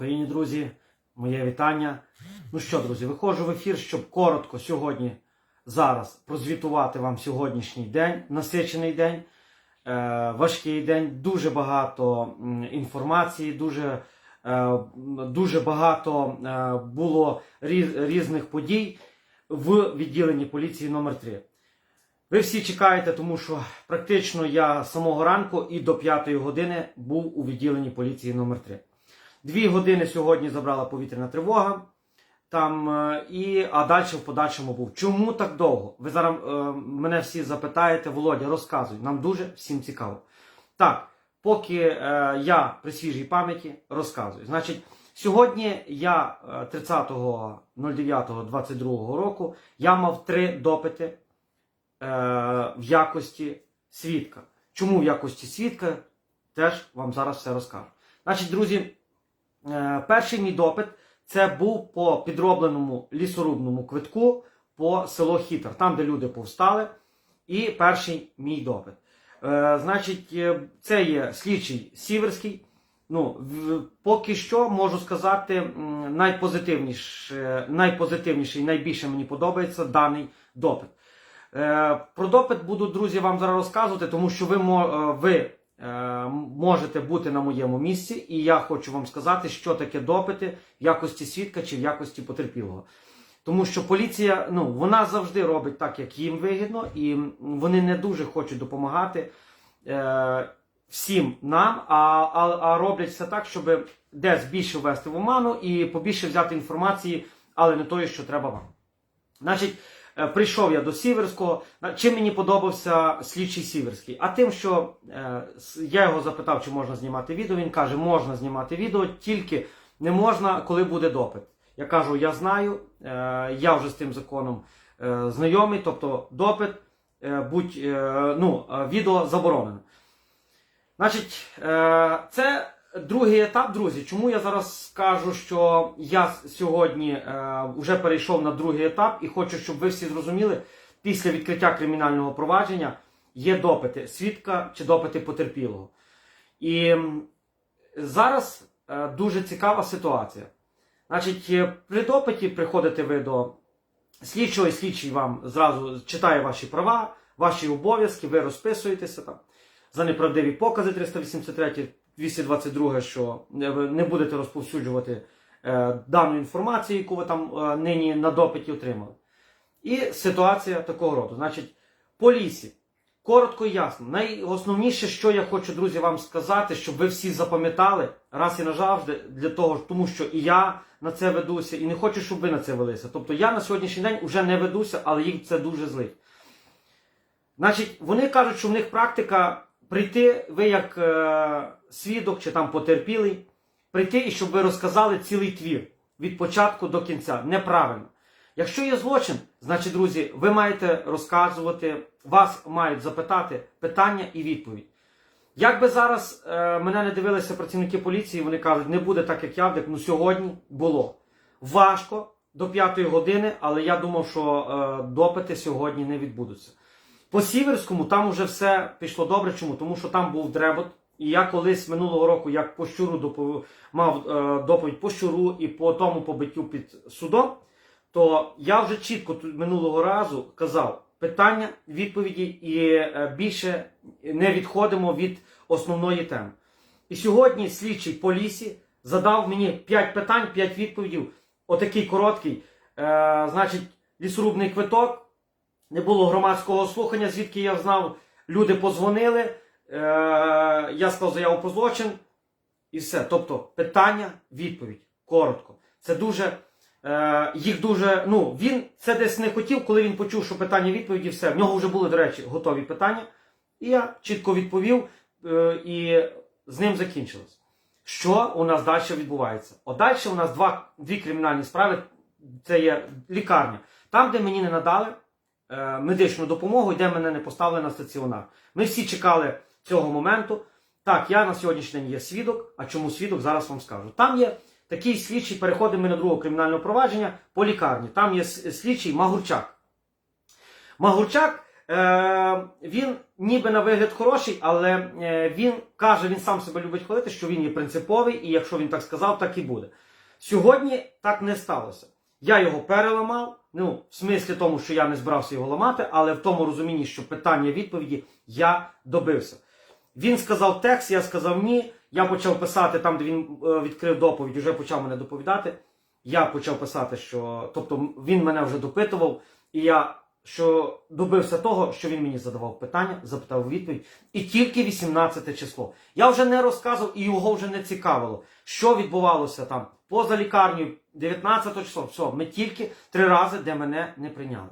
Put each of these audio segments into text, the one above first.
Україні, друзі, моє вітання. Ну що, друзі, виходжу в ефір, щоб коротко сьогодні, зараз прозвітувати вам сьогоднішній день, насичений день, е, важкий день, дуже багато інформації, дуже, е, дуже багато е, було різ- різних подій в відділенні поліції номер 3 ви всі чекаєте, тому що практично я з самого ранку і до 5 години був у відділенні поліції номер 3 Дві години сьогодні забрала повітряна тривога. Там, е, і, а далі в подальшому був. Чому так довго? Ви зараз е, мене всі запитаєте, Володя, розказуй. Нам дуже всім цікаво. Так, поки е, я при свіжій пам'яті розказую. Значить, сьогодні я е, 30.09.22 року я мав три допити е, в якості свідка. Чому в якості свідка? Теж вам зараз все розкажу. Значить, друзі, е, перший мій допит це був по підробленому лісорубному квитку по село Хітер, там, де люди повстали. І перший мій допит. Е, значить, е, це є слідчий Сіверський. Ну, поки що можу сказати, м, найпозитивніше, найпозитивніший, найбільше мені подобається даний допит. Е, Про допит буду, друзі, вам зараз розказувати, тому що ви, е, ви е, можете бути на моєму місці, і я хочу вам сказати, що таке допити в якості свідка чи в якості потерпілого. Тому що поліція, ну, вона завжди робить так, як їм вигідно, і вони не дуже хочуть допомагати е, всім нам, а, а, а роблять все так, щоб десь більше ввести в оману і побільше взяти інформації, але не тої, що треба вам. Значить, прийшов я до Сіверського. Чим мені подобався слідчий Сіверський? А тим, що е, я його запитав, чи можна знімати відео. Він каже, можна знімати відео, тільки не можна, коли буде допит. Я кажу, я знаю, е, я вже з тим законом е, знайомий, тобто допит, е, будь, е, ну, е, відео заборонено. Значить, е, це другий етап, друзі. Чому я зараз скажу, що я сьогодні е, вже перейшов на другий етап і хочу, щоб ви всі зрозуміли, після відкриття кримінального провадження є допити свідка чи допити потерпілого. І зараз е, дуже цікава ситуація. Значить, е, при допиті приходите ви до слідчого, і слідчий вам зразу читає ваші права, ваші обов'язки, ви розписуєтеся там за неправдиві покази 383, 222, що ви не будете розповсюджувати е, дану інформацію, яку ви там е, нині на допиті отримали. І ситуація такого роду. Значить, по лісі. Коротко і ясно. Найосновніше, що я хочу, друзі, вам сказати, щоб ви всі запам'ятали раз і назавжди, для того, тому що і я на це ведуся, і не хочу, щоб ви на це велися. Тобто я на сьогоднішній день вже не ведуся, але їх це дуже злить. Значить, вони кажуть, що в них практика прийти, ви як е, свідок чи там потерпілий, прийти і щоб ви розказали цілий твір від початку до кінця. Неправильно. Якщо є злочин, значить, друзі, ви маєте розказувати, вас мають запитати питання і відповідь. Як би зараз е, мене не дивилися працівники поліції, вони кажуть, не буде так, як Явдик, ну сьогодні було. Важко до п'ятої години, але я думав, що е, допити сьогодні не відбудуться. По Сіверському там вже все пішло добре. Чому? Тому що там був дребот. І я колись минулого року, як по щуру допов... мав е, доповідь по щуру і по тому побиттю під судом, то я вже чітко тут минулого разу казав питання, відповіді і е, більше не відходимо від основної теми. І сьогодні слідчий по лісі задав мені 5 питань, 5 відповідей. Отакий короткий. Е, значить, лісорубний квиток, не було громадського слухання, звідки я знав. Люди позвонили, я склав заяву про злочин і все. Тобто питання, відповідь. Коротко. Це дуже. Е, їх дуже. Ну, він це десь не хотів, коли він почув, що питання відповіді, все. В нього вже були, до речі, готові питання. І я чітко відповів, е, і з ним закінчилось. Що у нас далі відбувається? От далі у нас два, дві кримінальні справи. Це є лікарня. Там, де мені не надали е, медичну допомогу, де мене не поставили на стаціонар. Ми всі чекали цього моменту. Так, я на сьогоднішній день є свідок. А чому свідок? Зараз вам скажу. Там є такий слідчий, переходимо ми на другого кримінального провадження по лікарні. Там є слідчий Магурчак. Магурчак е, він ніби на вигляд хороший, але е, він каже, він сам себе любить хвалити, що він є принциповий, і якщо він так сказав, так і буде. Сьогодні так не сталося. Я його переламав. Ну, в смислі тому, що я не збирався його ламати, але в тому розумінні, що питання відповіді я добився. Він сказав текст, я сказав ні. Я почав писати там, де він е, відкрив доповідь, вже почав мене доповідати. Я почав писати, що тобто він мене вже допитував, і я що добився того, що він мені задавав питання, запитав відповідь. І тільки 18 число. Я вже не розказував і його вже не цікавило, що відбувалося там поза лікарнею 19 число. Все, ми тільки три рази, де мене не прийняли.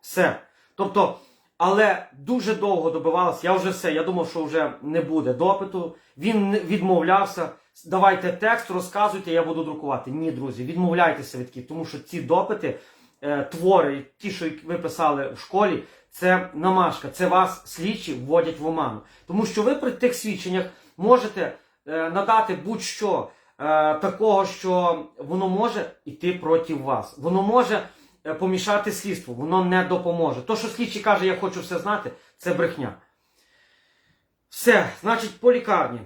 Все. Тобто, але дуже довго добивалося. Я вже все. Я думав, що вже не буде допиту. Він відмовлявся. Давайте текст, розказуйте, я буду друкувати. Ні, друзі, відмовляйтеся від таких, тому що ці допити, е, твори, ті, що ви писали в школі, це намашка, це вас слідчі вводять в оману. Тому що ви при тих свідченнях можете е, надати будь-що е, такого, що воно може йти проти вас. Воно може помішати слідству, воно не допоможе. То, що слідчий каже, я хочу все знати, це брехня. Все, значить, по лікарні.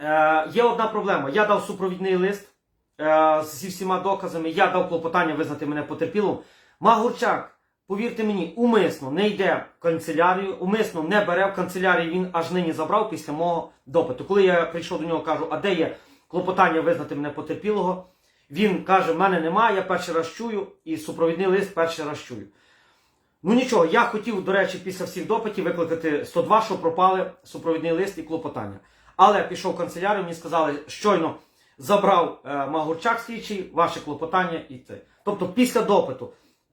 Е, є одна проблема. Я дав супровідний лист е, зі всіма доказами, я дав клопотання визнати мене потерпілим. Магурчак, повірте мені, умисно не йде в канцелярію, умисно не бере в канцелярії, він аж нині забрав після мого допиту. Коли я прийшов до нього, кажу, а де є клопотання визнати мене потерпілого? Він каже: в мене немає, я перший раз чую, і супровідний лист перший раз чую. Ну нічого, я хотів, до речі, після всіх допитів викликати 102, що пропали супровідний лист і клопотання. Але пішов в канцелярію, мені сказали, щойно забрав е, Магурчак слідчий, ваше клопотання і те. Тобто після допиту.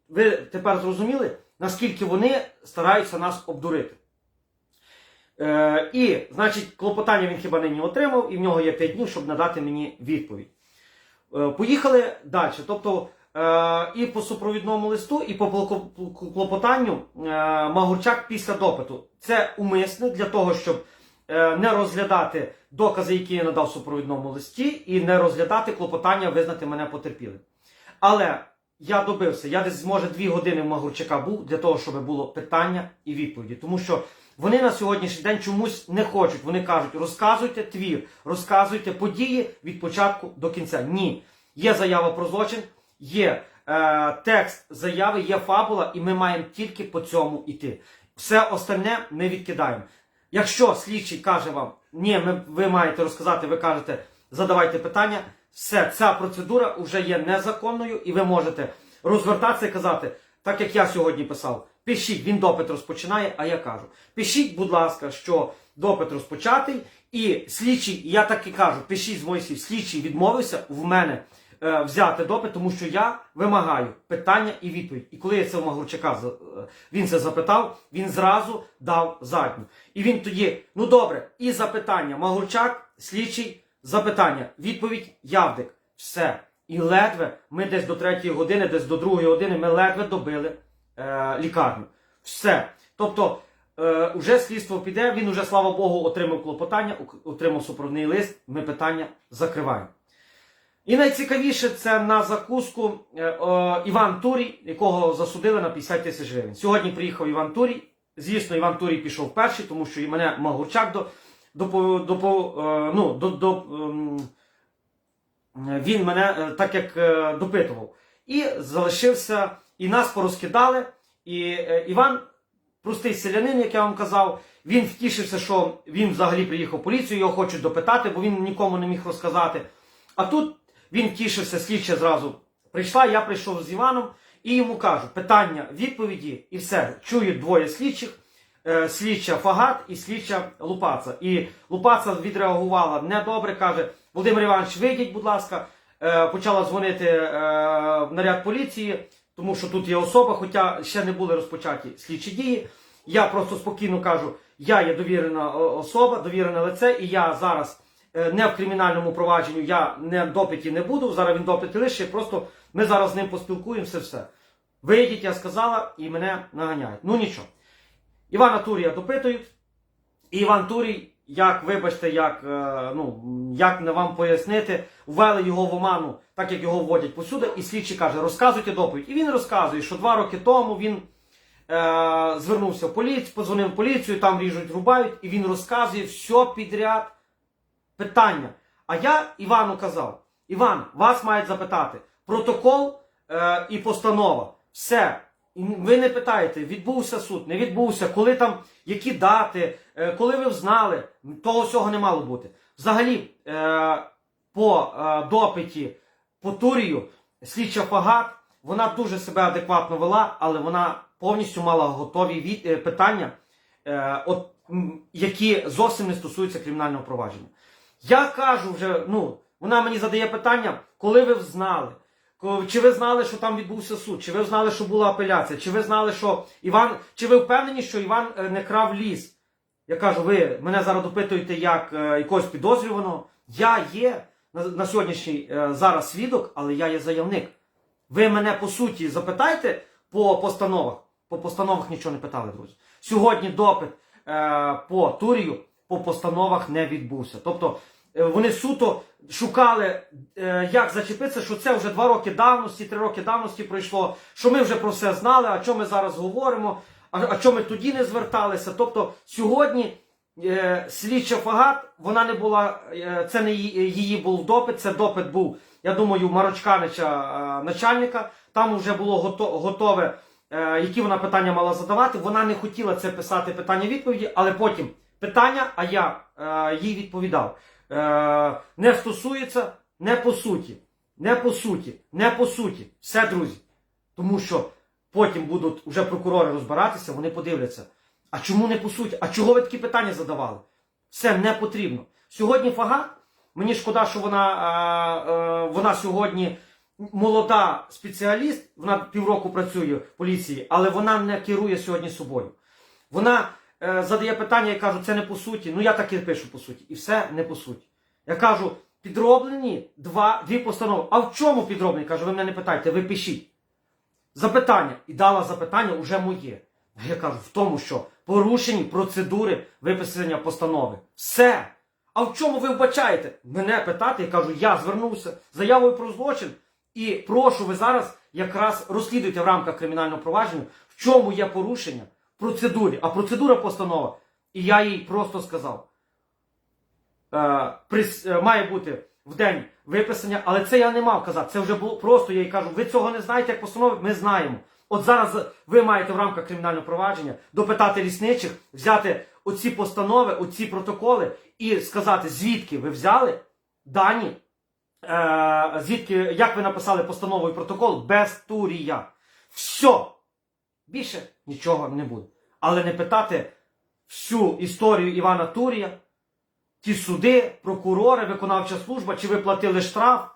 Ви тепер зрозуміли, наскільки вони стараються нас обдурити. Е, і, значить, клопотання він хіба нині отримав, і в нього є 5 днів, щоб надати мені відповідь. Е, Поїхали далі. Тобто е, і по супровідному листу, і по клопотанню е, Магурчак після допиту. Це умисне для того, щоб не розглядати докази, які я надав в супровідному листі, і не розглядати клопотання визнати мене потерпілим. Але я добився, я десь може дві години в Магурчака був для того, щоб було питання і відповіді. Тому що вони на сьогоднішній день чомусь не хочуть. Вони кажуть, розказуйте твір, розказуйте події від початку до кінця. Ні. Є заява про злочин, є е, текст заяви, є фабула, і ми маємо тільки по цьому йти. Все остальне ми відкидаємо. Якщо слідчий каже вам, ні, ми, ви маєте розказати, ви кажете, задавайте питання, все, ця процедура вже є незаконною, і ви можете розвертатися і казати, так як я сьогодні писав, пишіть, він допит розпочинає, а я кажу, пишіть, будь ласка, що допит розпочатий, і слідчий, я так і кажу, пишіть з моїх слідчий відмовився в мене е, взяти допит, тому що я вимагаю питання і відповідь. І коли я це у Магурчака е, він це запитав, він зразу дав задню. І він тоді, ну добре, і запитання. Магурчак, слідчий, запитання, відповідь Явдик. Все. І ледве ми десь до третьої години, десь до другої години, ми ледве добили е, лікарню. Все. Тобто, е, вже слідство піде, він уже, слава Богу, отримав клопотання, отримав супровідний лист, ми питання закриваємо. І найцікавіше це на закуску е, о, Іван Турій, якого засудили на 50 тисяч гривень. Сьогодні приїхав Іван Турій. Звісно, Іван Турій пішов перший, тому що і мене Магурчак до, до, до, е, ну, до, до, ем, він мене е, так як е, допитував. І залишився, і нас порозкидали. І е, Іван, простий селянин, як я вам казав, він втішився, що він взагалі приїхав в поліцію, його хочуть допитати, бо він нікому не міг розказати. А тут він тішився, слідча зразу прийшла, я прийшов з Іваном і йому кажу: питання, відповіді, і все. Чують двоє слідчих. е, Слідча Фагат і слідча Лупаца. І Лупаца відреагувала недобре, каже: Володимир Іванович, вийдіть, будь ласка. Е, Почала дзвонити е, в наряд поліції, тому що тут є особа, хоча ще не були розпочаті слідчі дії. Я просто спокійно кажу: я є довірена особа, довірене лице, і я зараз е, не в кримінальному провадженню, я не допиті не буду. Зараз він допити лише, просто ми зараз з ним поспілкуємося, все. Вийдіть, я сказала, і мене наганяють. Ну нічого. Івана Турія допитують. І Іван Турій, як, вибачте, як, е, ну, як не вам пояснити, ввели його в оману, так як його вводять посюди, і слідчий каже, розказуйте доповідь. І він розказує, що два роки тому він е, звернувся в поліцію, позвонив в поліцію, там ріжуть, рубають, і він розказує все підряд питання. А я Івану казав: Іван, вас мають запитати протокол е, і постанова. Все. Ви не питаєте, відбувся суд, не відбувся, коли там, які дати, е, коли ви взнали, того всього не мало бути. Взагалі, е, по е, допиті по Турію, слідча Фагат, вона дуже себе адекватно вела, але вона повністю мала готові питання, які зовсім не стосуються кримінального провадження. Я кажу вже, ну, вона мені задає питання, коли ви знали, Ко- чи ви знали, що там відбувся суд, чи ви знали, що була апеляція, чи ви знали, що Іван, чи ви впевнені, що Іван е, не крав ліс? Я кажу, ви мене зараз допитуєте як е, якогось підозрюваного. Я є на, сьогоднішній е, зараз свідок, але я є заявник. Ви мене по суті запитайте по постановах. По постановах нічого не питали, друзі. Сьогодні допит по Турію по постановах не відбувся. Тобто вони суто шукали, е, як зачепитися, що це вже два роки давності, три роки давності пройшло, що ми вже про все знали, а що ми зараз говоримо, а, що ми тоді не зверталися. Тобто сьогодні е, слідча Фагат, вона не була, е, це не її, був допит, це допит був, я думаю, Марочканича е, начальника. Там вже було гото, готове, е, які вона питання мала задавати. Вона не хотіла це писати питання відповіді, але потім питання, а я е, їй відповідав. Е, не стосується не по суті, не по суті, не по суті. Все, друзі. Тому що потім будуть вже прокурори розбиратися, вони подивляться. А чому не по суті? А чого ви такі питання задавали? Все не потрібно. Сьогодні Фагат, мені шкода, що вона, е, е, вона сьогодні молода спеціаліст, вона півроку працює в поліції, але вона не керує сьогодні собою. Вона задає питання, я кажу, це не по суті. Ну я так і пишу по суті. І все не по суті. Я кажу, підроблені два, дві постанови. А в чому підроблені? Кажу, ви мене не питайте, ви пишіть. Запитання. І дала запитання уже моє. Я кажу, в тому, що порушені процедури виписання постанови. Все. А в чому ви вбачаєте? Мене питати, я кажу, я звернувся заявою про злочин. І прошу ви зараз якраз розслідуйте в рамках кримінального провадження, в чому є порушення процедурі. А процедура постанова. І я їй просто сказав: е, прис- е, має бути в день виписання, але це я не мав казати. Це вже було просто. Я їй кажу, ви цього не знаєте, як постанови, ми знаємо. От зараз ви маєте в рамках кримінального провадження допитати лісничих, взяти оці постанови, оці протоколи і сказати, звідки ви взяли дані, е, звідки, як ви написали постанову і протокол без турія. Все. Більше нічого не буде. Але не питати всю історію Івана Турія, ті суди, прокурори, виконавча служба, чи ви платили штраф,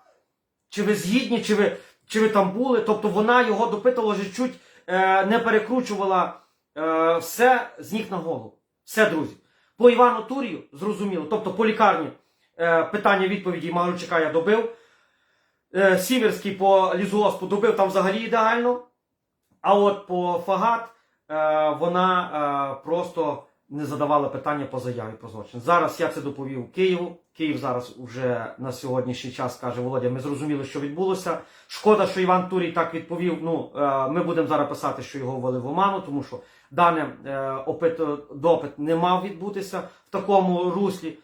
чи ви згідні, чи ви, чи ви там були. Тобто вона його допитувала вже чуть е, не перекручувала е, все з ніг на голову. Все, друзі. По Івану Турію зрозуміло, тобто по лікарні е, питання відповіді Магарчука я добив. Е, Сіверський по лісгоспу добив там взагалі ідеально. А от по Фагат е, вона е, просто не задавала питання по заяві про злочин. Зараз я це доповів Києву. Київ зараз вже на сьогоднішній час каже Володя, ми зрозуміли, що відбулося. Шкода, що Іван Турій так відповів. Ну, е, ми будемо зараз писати, що його ввели в оману, тому що дане е, опит, допит не мав відбутися в такому руслі.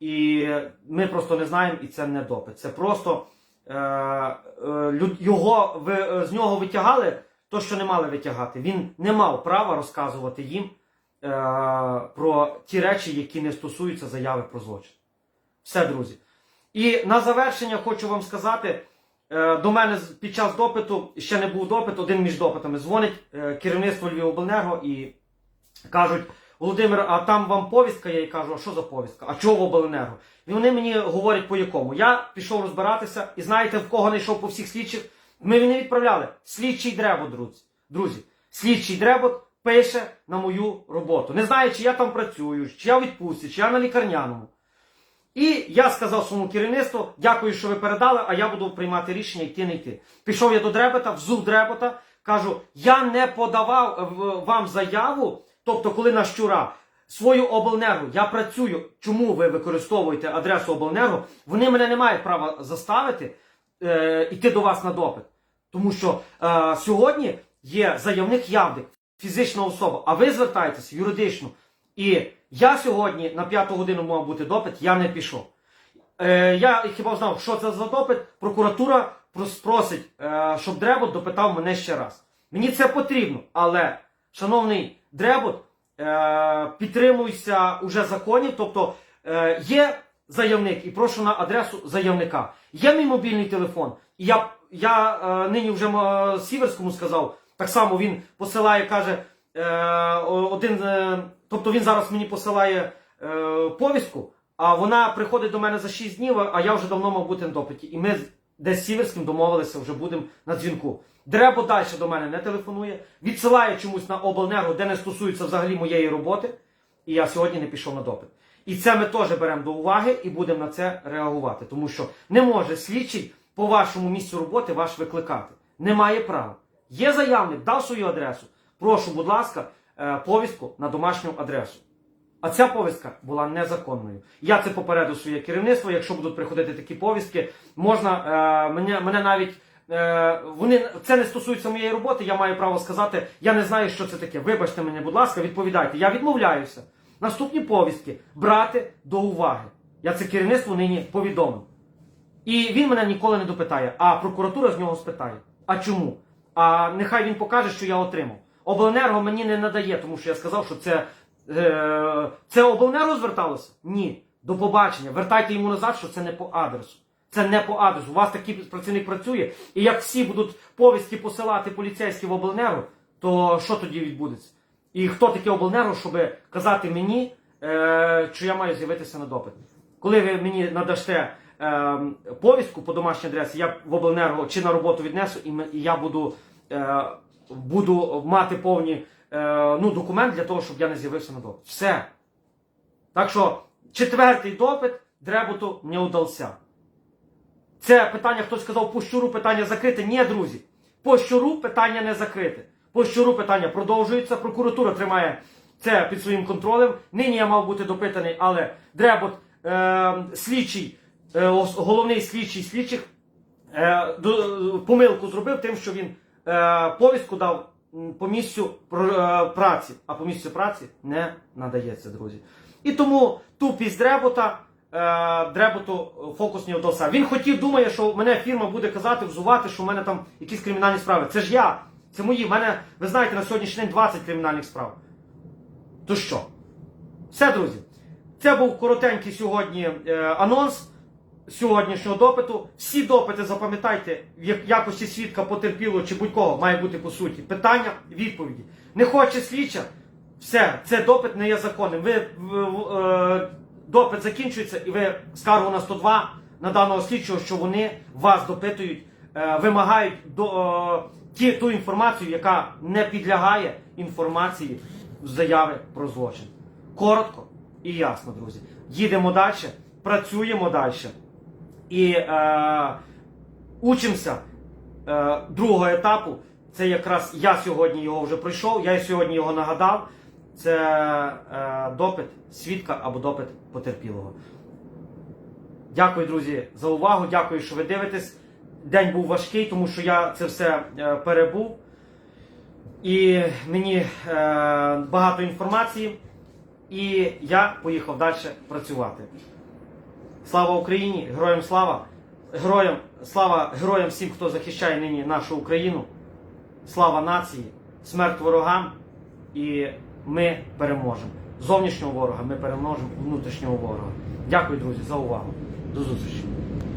І ми просто не знаємо, і це не допит. Це просто е, е, його ви, з нього витягали то, що не мали витягати. Він не мав права розказувати їм е, про ті речі, які не стосуються заяви про злочин. Все, друзі. І на завершення хочу вам сказати: е, до мене під час допиту ще не був допит, один між допитами дзвонить е, керівництво Львівобленерго і кажуть. Володимир, а там вам повістка? Я їй кажу, а що за повістка? А чого в обленерго? І вони мені говорять по якому. Я пішов розбиратися, і знаєте, в кого не йшов по всіх слідчих? Ми не відправляли. Слідчий дребот, друзі. Друзі, слідчий дребот пише на мою роботу. Не знаю, чи я там працюю, чи я у відпустці, чи я на лікарняному. І я сказав своєму керівництву, дякую, що ви передали, а я буду приймати рішення йти не йти. Пішов я до дребета, взув дребета, кажу, я не подавав е, вам заяву, тобто коли на щура, свою обленерго, я працюю. Чому ви використовуєте адресу обленерго? Вони мене не мають права заставити е, йти до вас на допит. Тому що е, сьогодні є заявник Явдик. фізична особа, а ви звертаєтесь юридично. І я сьогодні на п'яту годину мав бути допит, я не пішов. Е, я хіба знав, що це за допит. Прокуратура прос- просить, е, щоб Дребот допитав мене ще раз. Мені це потрібно, але, шановний Дребот, е, підтримуйся уже законів, тобто е, є заявник, і прошу на адресу заявника. Є мій мобільний телефон. І я, я е, нині вже е, Сіверському сказав, так само він посилає, каже, е, один, е, тобто він зараз мені посилає е, повістку, а вона приходить до мене за 6 днів, а я вже давно мав бути на допиті. І ми десь з Сіверським домовилися, вже будемо на дзвінку. Дребо далі до мене не телефонує, відсилає чомусь на обленерго, де не стосується взагалі моєї роботи. І я сьогодні не пішов на допит. І це ми теж беремо до уваги і будемо на це реагувати. Тому що не може слідчий по вашому місцю роботи ваш викликати. Немає права. Є заявник, дав свою адресу. Прошу, будь ласка, е, повістку на домашню адресу. А ця повістка була незаконною. Я це попередив своє керівництво. Якщо будуть приходити такі повістки, можна е, мене, мене навіть е, вони це не стосується моєї роботи. Я маю право сказати, я не знаю, що це таке. Вибачте мене, будь ласка, відповідайте. Я відмовляюся. Наступні повістки брати до уваги. Я це керівництво нині повідомив. І він мене ніколи не допитає, а прокуратура з нього спитає. А чому? А нехай він покаже, що я отримав. Обленерго мені не надає, тому що я сказав, що це, е, це обленерго зверталося? Ні. До побачення. Вертайте йому назад, що це не по адресу. Це не по адресу. У вас такий працівник працює, і як всі будуть повістки посилати поліцейські в обленерго, то що тоді відбудеться? І хто таке обленерго, щоб казати мені, е, що я маю з'явитися на допит? Коли ви мені надасте е, повістку по домашній адресі, я в обленерго чи на роботу віднесу, і, і я буду, е, буду мати повні е, ну, документ для того, щоб я не з'явився на допит. Все. Так що четвертий допит Дребуту не удався. Це питання, хтось сказав, по щуру питання закрите. Ні, друзі. По щуру питання не закрите. По щуру питання продовжується. Прокуратура тримає це під своїм контролем. Нині я мав бути допитаний, але Дребот, е, слідчий, е, головний слідчий слідчих, е, помилку зробив тим, що він е, повістку дав по місцю е, праці, а по місцю праці не надається, друзі. І тому тупість Дребота, е, Дреботу фокус не вдався. Він хотів, думає, що мене фірма буде казати, взувати, що в мене там якісь кримінальні справи. Це ж я, це мої. В мене, ви знаєте, на сьогоднішній день 20 кримінальних справ. То що? Все, друзі. Це був коротенький сьогодні е, анонс сьогоднішнього допиту. Всі допити запам'ятайте, в якості свідка потерпілого чи будь-кого має бути по суті. Питання, відповіді. Не хоче слідча, все, це допит не є законним. Ви е, допит закінчується, і ви скаргу на 102 на даного слідчого, що вони вас допитують, е, вимагають до, е, ті, ту інформацію, яка не підлягає інформації заяви про злочин. Коротко і ясно, друзі. Їдемо далі, працюємо далі і е, учимося е, другого етапу. Це якраз я сьогодні його вже пройшов, я сьогодні його нагадав. Це е, допит свідка або допит потерпілого. Дякую, друзі, за увагу. Дякую, що ви дивитесь. День був важкий, тому що я це все е, перебув. І мені е, багато інформації. І я поїхав далі працювати. Слава Україні! Героям слава! Героям слава героям всім, хто захищає нині нашу Україну. Слава нації, смерть ворогам, і ми переможемо. Зовнішнього ворога ми переможемо внутрішнього ворога. Дякую, друзі, за увагу. До зустрічі!